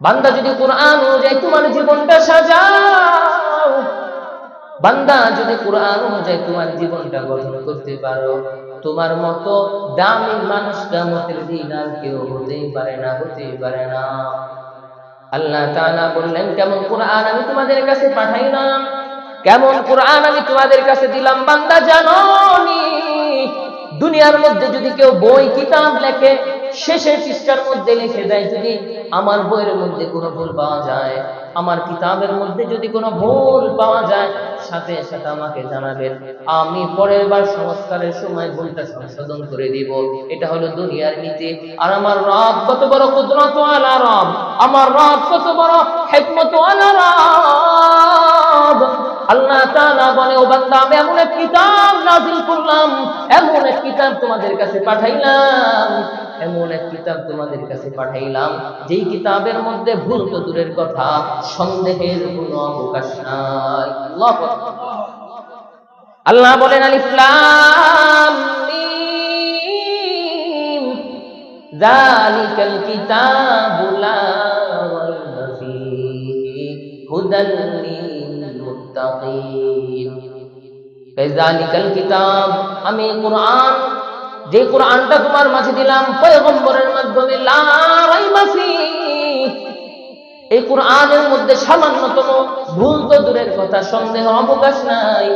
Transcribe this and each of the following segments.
বান্দা যদি কোরআন অনুযায়ী তোমার জীবনটা সাজাও, বান্দা যদি কোরআন অনুযায়ী তোমার জীবনটা গঠন করতে পারো, তোমার মতো দামি মানুষ কামতের দিন আর কেউ হতেই পারে না, হতেই পারে না। আল্লাহ তাআলা বললেন, কেমন কোরআন আমি তোমাদের কাছে পাঠাইলাম? কেমন কোরআন আমি তোমাদের কাছে দিলাম? বান্দা জানো দুনিয়ার মধ্যে যদি কেউ বই, কিতাব লেখে শেষের পৃষ্ঠার মধ্যে লিখে দেয়, যদি আমার বইয়ের মধ্যে কোনো ভুল পাওয়া যায়, আমার কিতাবের মধ্যে যদি কোনো ভুল পাওয়া যায়, সাথে সাথে আমাকে জানাবেন। আমি পরের বার সংস্কারের সময় ভুলটা সংশোধন করে দিব। এটা হলো দুনিয়ার নীতি। আর আমার রব কত বড় কুদরত আলা রব। আমার রব কত বড় হেকমত আলা আল্লাহ তাআলা বলে, ও বান্দা, আমি এমন এক কিতাব নাযিল করলাম, এমন এক কিতাব তোমাদের কাছে পাঠাইলাম, এমন এক কিতাব তোমাদের কাছে পাঠাইলাম, যেই কিতাবের মধ্যে ভুল তো দূরের কথা, সন্দেহের কোনো অবকাশ নাই। আল্লাহু আল্লাহ বলেন, আলিফ লাম মিম, যালিকাল কিতাবু লা রাইবা ফীহি, হুদাল আমি কোরআন যে কোরআনটা তোমার মাঝে দিলাম, পয়গম্বরের মাধ্যমে এই কোরআনের মধ্যে সামান্যতম ভুল তো দূরের কথা, সন্দেহ অবকাশ নাই।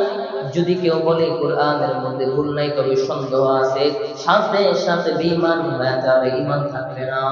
যদি কেউ বলে কোরআনের মধ্যে ভুল নাই, তবে সন্দেহ আছে। সাথে সাথে বেঈমান হয়ে যাবে ইমান থাকবে না।